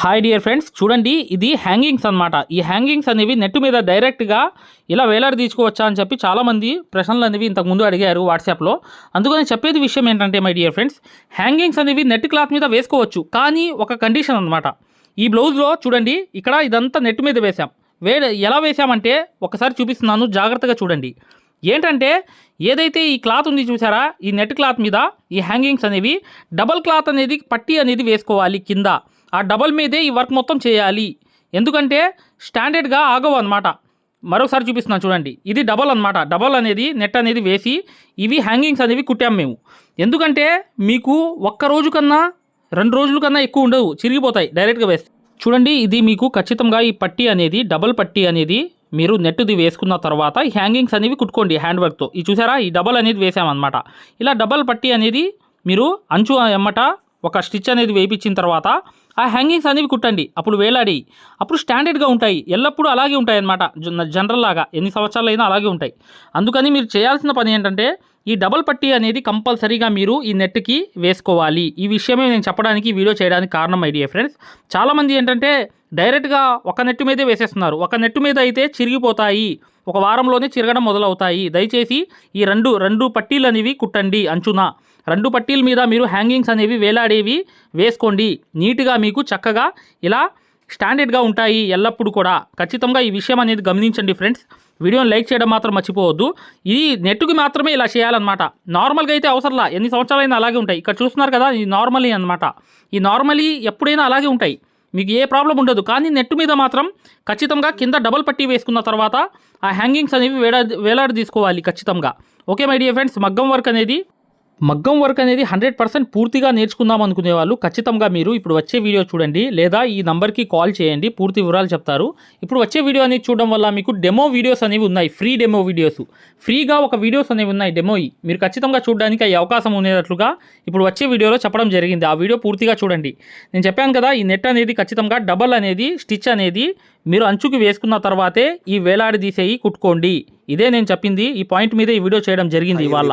Hi dear friends చూడండి ఇది hangings అనమాట ఈ హ్యాంగింగ్స్ అనేవి నెట్ మీద డైరెక్ట్గా ఇలా వేలాడి తీసుకోవచ్చా అని చెప్పి చాలామంది ప్రశ్నలు అనేవి ఇంతకు ముందు అడిగారు వాట్సాప్లో అందుకని చెప్పేది విషయం ఏంటంటే మై డియర్ ఫ్రెండ్స్ హ్యాంగింగ్స్ అనేవి నెట్ క్లాత్ మీద వేసుకోవచ్చు. కానీ ఒక కండిషన్ అన్నమాట. ఈ బ్లౌజ్లో చూడండి ఇక్కడ ఇదంతా నెట్ మీద వేసాం వే ఎలా వేసామంటే ఒకసారి చూపిస్తున్నాను జాగ్రత్తగా చూడండి. ఏంటంటే ఏదైతే ఈ క్లాత్ ఉంది చూసారా ఈ నెట్ క్లాత్ మీద ఈ హ్యాంగింగ్స్ అనేవి డబల్ క్లాత్ అనేది పట్టి అనేది వేసుకోవాలి కింద. ఆ డబల్ మీదే ఈ వర్క్ మొత్తం చేయాలి. ఎందుకంటే స్టాండర్డ్గా ఆగవు అనమాట మరోసారి చూపిస్తున్నాను చూడండి. ఇది డబల్ అనమాట డబల్ అనేది నెట్ అనేది వేసి ఇవి హ్యాంగింగ్స్ అనేవి కుట్టాం మేము. ఎందుకంటే మీకు ఒక్క రోజు కన్నా రెండు రోజుల కన్నా ఎక్కువ ఉండవు. చిరిగిపోతాయి. డైరెక్ట్గా వేస్తే. చూడండి ఇది మీకు ఖచ్చితంగా ఈ పట్టీ అనేది డబల్ పట్టీ అనేది మీరు నెట్ది వేసుకున్న తర్వాత ఈ హ్యాంగింగ్స్ అనేవి కుట్టుకోండి హ్యాండ్ వర్క్తో ఇది చూసారా? ఈ డబల్ అనేది వేసామన్నమాట ఇలా డబల్ పట్టి అనేది మీరు అంచు ఎమ్మట ఒక స్టిచ్ అనేది వేయించిన తర్వాత ఆ హ్యాంగింగ్స్ అనేవి కుట్టండి. అప్పుడు వేలాడి. అప్పుడు స్టాండర్డ్గా ఉంటాయి. ఎల్లప్పుడూ అలాగే ఉంటాయి అన్నమాట జనరల్ లాగా. ఎన్ని సంవత్సరాలు అయినా అలాగే ఉంటాయి. అందుకని మీరు చేయాల్సిన పని ఏంటంటే ఈ డబల్ పట్టీ అనేది కంపల్సరీగా మీరు ఈ నెట్కి వేసుకోవాలి. ఈ విషయమే నేను చెప్పడానికి వీడియో చేయడానికి కారణం ఐడియా ఫ్రెండ్స్. చాలామంది ఏంటంటే డైరెక్ట్గా ఒక నెట్టు మీదే వేసేస్తున్నారు. ఒక నెట్టు మీద అయితే చిరిగిపోతాయి. ఒక వారంలోనే చిరగడం మొదలవుతాయి. దయచేసి ఈ రెండు రెండు పట్టీలు అనేవి కుట్టండి అంచున. రెండు పట్టీల మీద మీరు హ్యాంగింగ్స్ అనేవి వేలాడేవి వేసుకోండి. నీట్గా మీకు చక్కగా ఇలా స్టాండర్డ్గా ఉంటాయి ఎల్లప్పుడూ కూడా. ఖచ్చితంగా ఈ విషయం అనేది గమనించండి ఫ్రెండ్స్ వీడియోని లైక్ చేయడం మాత్రం మర్చిపోవద్దు. ఇది నెట్కి మాత్రమే ఇలా చేయాలన్నమాట. నార్మల్గా అయితే అవసరంలా. ఎన్ని సంవత్సరాలైనా అలాగే ఉంటాయి. ఇక్కడ చూస్తున్నారు కదా ఈ నార్మలీ అన్నమాట. ఈ నార్మలీ ఎప్పుడైనా అలాగే ఉంటాయి. మీకు ఏ ప్రాబ్లం ఉండదు. కానీ నెట్ మీద మాత్రం ఖచ్చితంగా కింద డబల్ పట్టీ వేసుకున్న తర్వాత ఆ హ్యాంగింగ్స్ అనేవి వేలా వేలాడి తీసుకోవాలి ఖచ్చితంగా. ఓకే మై డియర్ ఫ్రెండ్స్ మగ్గం వర్క్ అనేది మగ్గం వర్క్ అనేది హండ్రెడ్ పర్సెంట్ పూర్తిగా నేర్చుకుందాం అనుకునే వాళ్ళు ఖచ్చితంగా మీరు ఇప్పుడు వచ్చే వీడియో చూడండి. లేదా ఈ నంబర్కి కాల్ చేయండి. పూర్తి వివరాలు చెప్తారు. ఇప్పుడు వచ్చే వీడియో అనేది చూడడం వల్ల మీకు డెమో వీడియోస్ అనేవి ఉన్నాయి. ఫ్రీ డెమో వీడియోస్ ఫ్రీగా ఒక వీడియోస్ అనేవి ఉన్నాయి. డెమో మీరు ఖచ్చితంగా చూడడానికి ఈ అవకాశం ఉండేటట్లుగా ఇప్పుడు వచ్చే వీడియోలో చెప్పడం జరిగింది. ఆ వీడియో పూర్తిగా చూడండి. నేను చెప్పాను కదా ఈ నెట్ అనేది ఖచ్చితంగా డబల్ అనేది స్టిచ్ అనేది మీరు అంచుకి వేసుకున్న తర్వాతే ఈ వేలాడి తీసేయి కుట్టుకోండి. ఇదే నేను చెప్పింది. ఈ పాయింట్ మీద ఈ వీడియో చేయడం జరిగింది ఇవాళ.